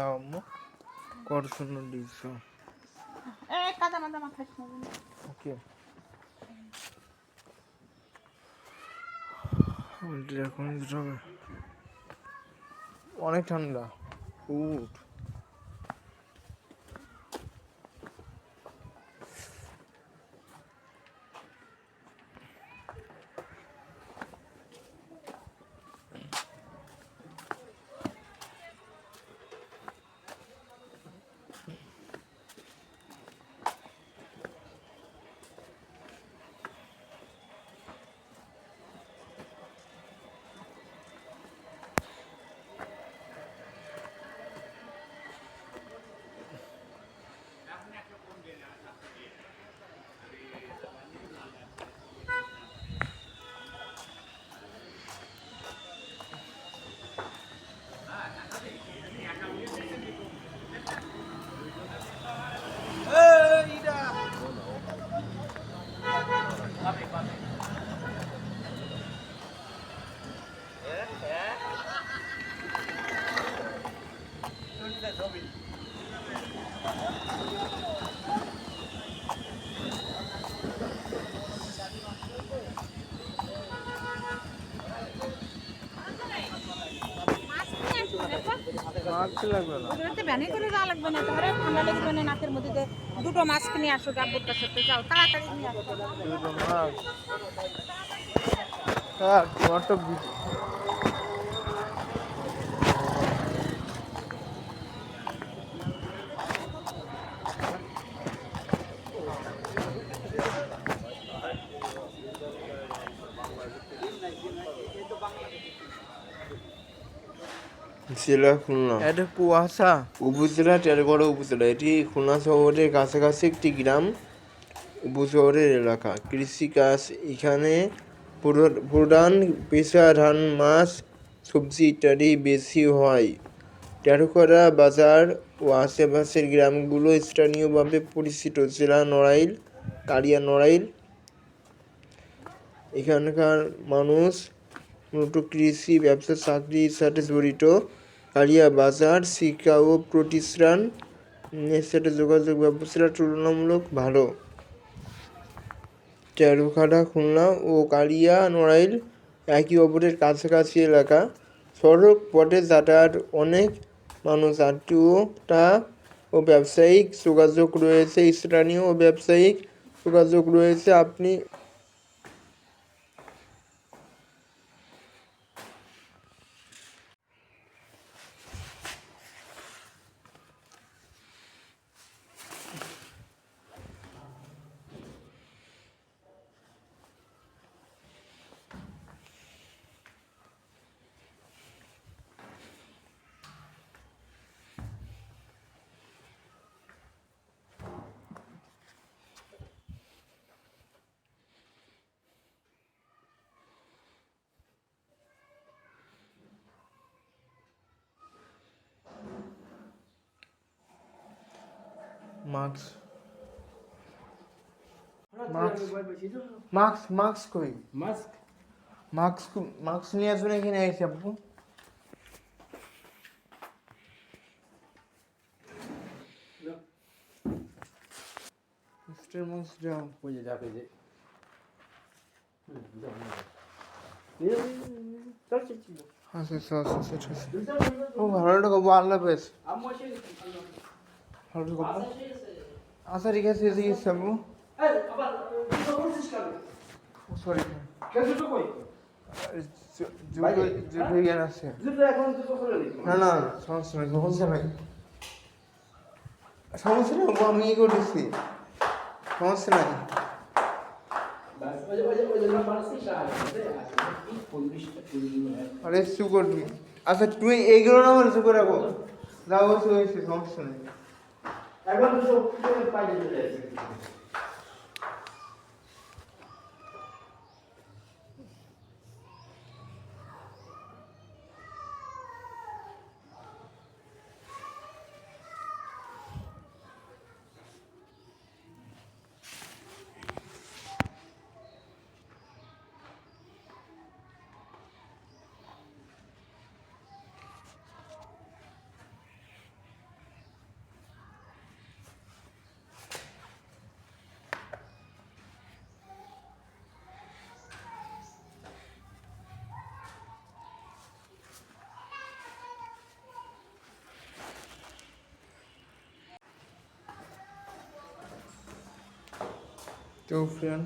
খাও আম্মু কত সুন্দর এ কাদা মাদা মাখাস ওকে এখন অনেক ঠান্ডা উঠ মারতে লাগবে না ওগুলোতে ভ্যানে করে যাওয়া লাগবে না। তোমার ঠান্ডা লাগবে না নাকের মধ্যে দিয়ে দুটো মাস্ক নিয়ে আসো আব্বুর কাছে তো যাও তাড়াতাড়ি নিয়ে আসো। তোমার তো বি- জেলা খুলনা এটা কুয়াশা উপজেলা টেরগড় উপজেলা এটি খুলনা শহরের কাছাকাছি একটি গ্রাম উপশহরের এলাকা কৃষিকাজ এখানে প্রধান পেশা ধান মাছ সবজি ইত্যাদি বেশি হয়। টেরকড়া বাজার ও আশেপাশের গ্রামগুলো স্থানীয়ভাবে পরিচিত। জেলা নড়াইল কালিয়া নড়াইল। এখানকার মানুষ মূলত কৃষি ব্যবসা চাকরির সাথে জড়িত। কালিয়া বাজার শিক্ষা ও প্রতিষ্ঠান সাথে যোগাযোগ ব্যবস্থা তুলনামূলক ভালো। তেরোখাড়া খুলনা ও কালিয়া, নড়াইল একই অপরের কাছাকাছি এলাকা। সড়ক পথে যাতায়াত অনেক মানুষ, আত্মীয়তা ও ব্যবসায়িক যোগাযোগ রয়েছে, স্থানীয় ও ব্যবসায়িক যোগাযোগ রয়েছে। আপনি মাস্ক মাস্ক মাস্ক মাস্ক কই মাস্ক মাস্ক মাস্ক নিয়ে আসবেন এখানে এসে আপু মিস্টার মাস্ক যাও ওই যে যাবে যে আচ্ছা আচ্ছা আচ্ছা আচ্ছা আচ্ছা ও ভালো থাকো আল্লাহ ভালো আচ্ছা ঠিক আছে ঠিক আছে আপু সরি না না সমস্যা নাই সমস্যা নাই সমস্যা নেই আমি ই করতেছি সমস্যা নাই আরে শুকর আচ্ছা তুই এইগুলো না বলে শুকর রাখো যা হয়েছে হয়েছে সমস্যা নেই এখন তো পাইলে চলে আসে তো friend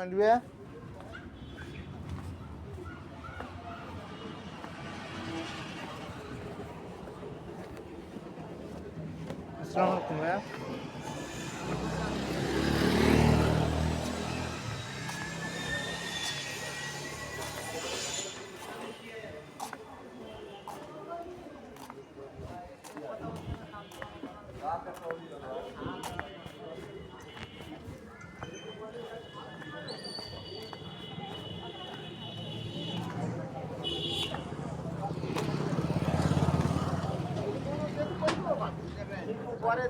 আনবে আসসালামু আলাইকুম ভাইয়া ওটা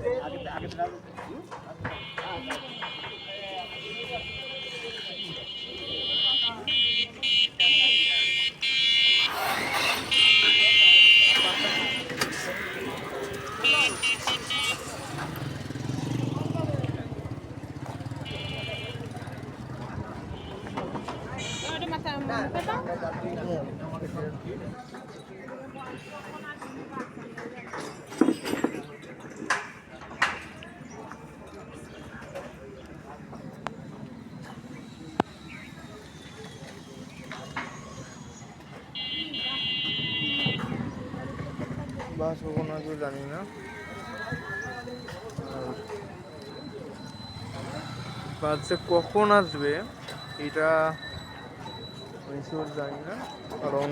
বাস কখন কেউ জানি না। বাসে কখন আসবে এটা আমি জানি না কারণ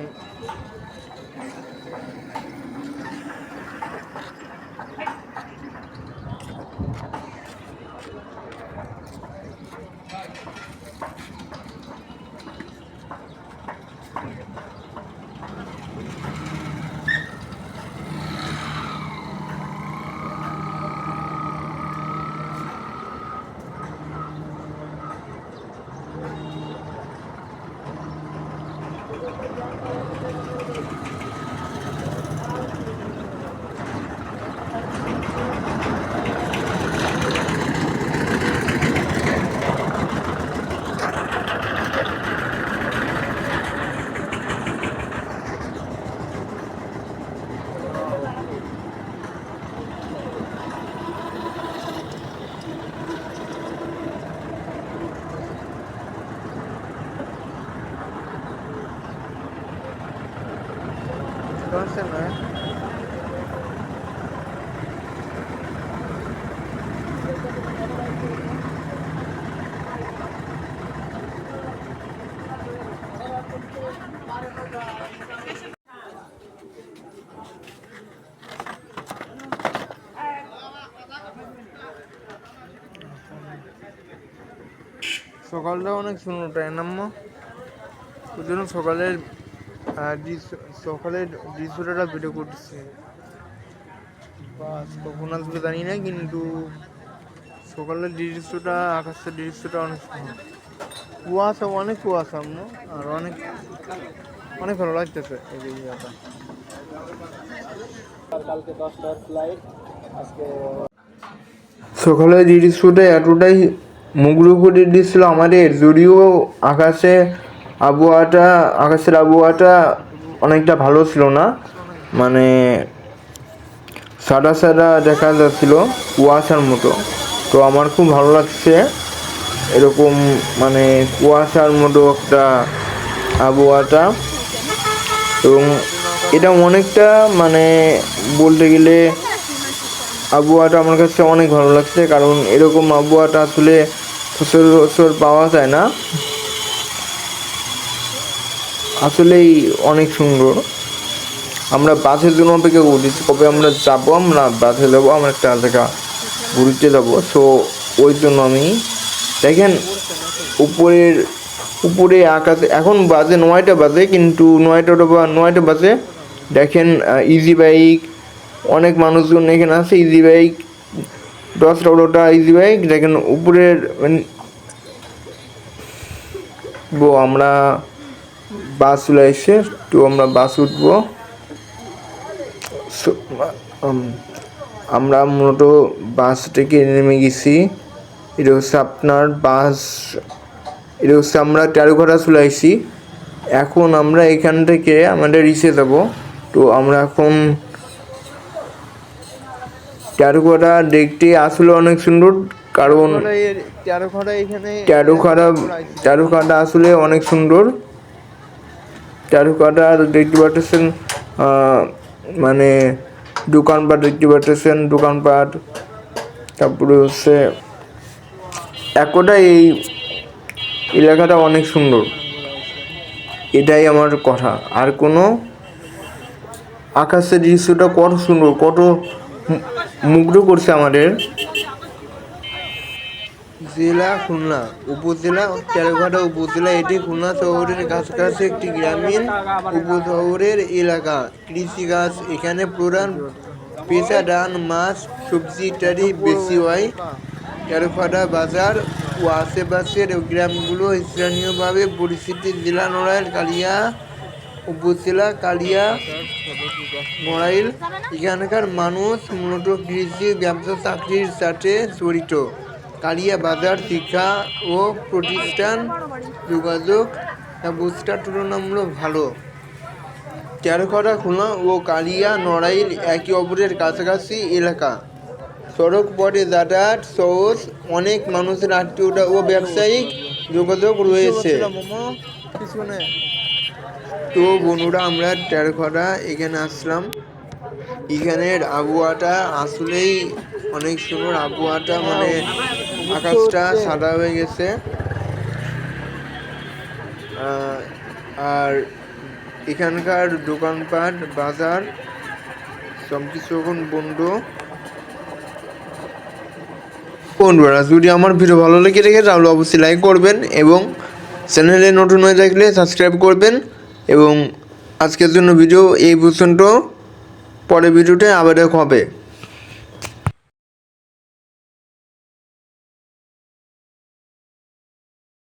সমস্যা নয় সকালটা অনেক শুনো তাই নাম্মা ওই জন্য সকালের আহ, দৃশ্য- সকালের দৃশ্যটা ভিডিও করতেছি। বাস কখন আসবে জানি না কিন্তু সকালের দৃশ্যটা আকাশের দৃশ্যটা অনেক কুয়াশা অনেক কুয়াশা আম্মু, আর অনেক অনেক ভালো লাগতেছে এই জায়গাটা। কালকে দশটার ফ্লাইট সকালের দৃশ্যটা এতটাই মুগ্ধকর দৃশ্য আমাদের যদিও আকাশে আবহাওয়াটা আকাশের আবহাওয়াটা অনেকটা ভালো ছিল না। মানে সাদা সাদা দেখা যাচ্ছিল কুয়াশার মতো। তো আমার খুব ভালো লাগছে এরকম মানে কুয়াশার মতো একটা আবহাওয়াটা এবং এটা অনেকটা মানে বলতে গেলে আবহাওয়াটা আমার কাছে অনেক ভালো লাগছে, কারণ এরকম আবহাওয়াটা আসলে সচরাচর পাওয়া যায় না। আসলেই অনেক সুন্দর। আমরা বাসের জন্য অপেক্ষা করতেছি, কবে আমরা যাব আমরা বাসে যাব, আমরা একটা জায়গা ঘুরতে যাব। সো ওই জন্য আমি, দেখেন, উপরের, উপরে আকাশে, এখন বাজে নয়টা বাজে, কিন্তু নয়টা বা, নয়টা বাজে, দেখেন ইজি বাইক অনেক মানুষজন এখানে আছে ইজি বাইক দশটা বারোটা ইজি বাইক দেখেন, উপরের মানে আমরা বাস চলে এসে তো আমরা বাস উঠবো। আমরা মূলত বাস থেকে নেমে গেছি। এটা হচ্ছে আপনার বাস এটা হচ্ছে আমরা তেরোঘাটা চলে আসছি। এখন আমরা এখান থেকে আমাদের রিসে যাব। তো আমরা এখন তেরোঘাটা দেখতে আসলে অনেক সুন্দর কারণ তেরো ঘণ্টা এখানে তেরোখাটা তেরোখাটা আসলে অনেক সুন্দর। তেরোখাটা দেখতে পাচ্ছেন মানে দোকানপাট দেখতে পাচ্ছেন দোকানপাট। তারপরে হচ্ছে একটা এই এলাকাটা অনেক সুন্দর। এটাই আমার কথা। আর কোনো আকাশের দৃশ্যটা কত সুন্দর, কত মুগ্ধ করছে আমাদের। জেলা খুলনা। উপজেলা, তেরোঘাটা উপজেলা, এটি খুলনা শহরের কাছাকাছি একটি গ্রামীণ উপশহরের এলাকা। কৃষিকাজ এখানে প্রধান পেশা ধান, মাছ, সবজি ইত্যাদি বেশি হয়। তেরোঘাটা বাজার ও আশেপাশের গ্রামগুলো স্থানীয়ভাবে পরিচিত। জেলা নড়াইল, কালিয়া উপজেলা, কালিয়া নড়াইল। এখানকার মানুষ মূলত কৃষি, ব্যবসা, চাকরির সাথে জড়িত। কালিয়া বাজার শিক্ষা ও প্রতিষ্ঠান যোগাযোগ। ব্যবস্থা তুলনামূলক ভালো। তেরোখড়া খুলনা ও কালিয়া নড়াইল একে অপরের কাছাকাছি এলাকা। সড়ক পথে যাতায়াত সহজ অনেক মানুষের আত্মীয়তা ও ব্যবসায়িক যোগাযোগ রয়েছে। তো বন্ধুরা আমরা তেরোখড়া এখানে আসলাম। এখানের আবহাওয়াটা আসলেই অনেক সুন্দর। আবহাওয়াটা মানে আকাশটা সাদা হয়ে গেছে। আর এখানকার দোকানপাট বাজার সব কিছু এখন বন্ধ। বন্ধুরা যদি আমার ভিডিও ভালো লেগে থাকে তাহলে অবশ্যই লাইক করবেন এবং চ্যানেলে নতুন হয়ে থাকলে সাবস্ক্রাইব করবেন। এবং আজকের জন্য ভিডিও এই পর্যন্ত। পরে ভিডিওতে আবার হবে।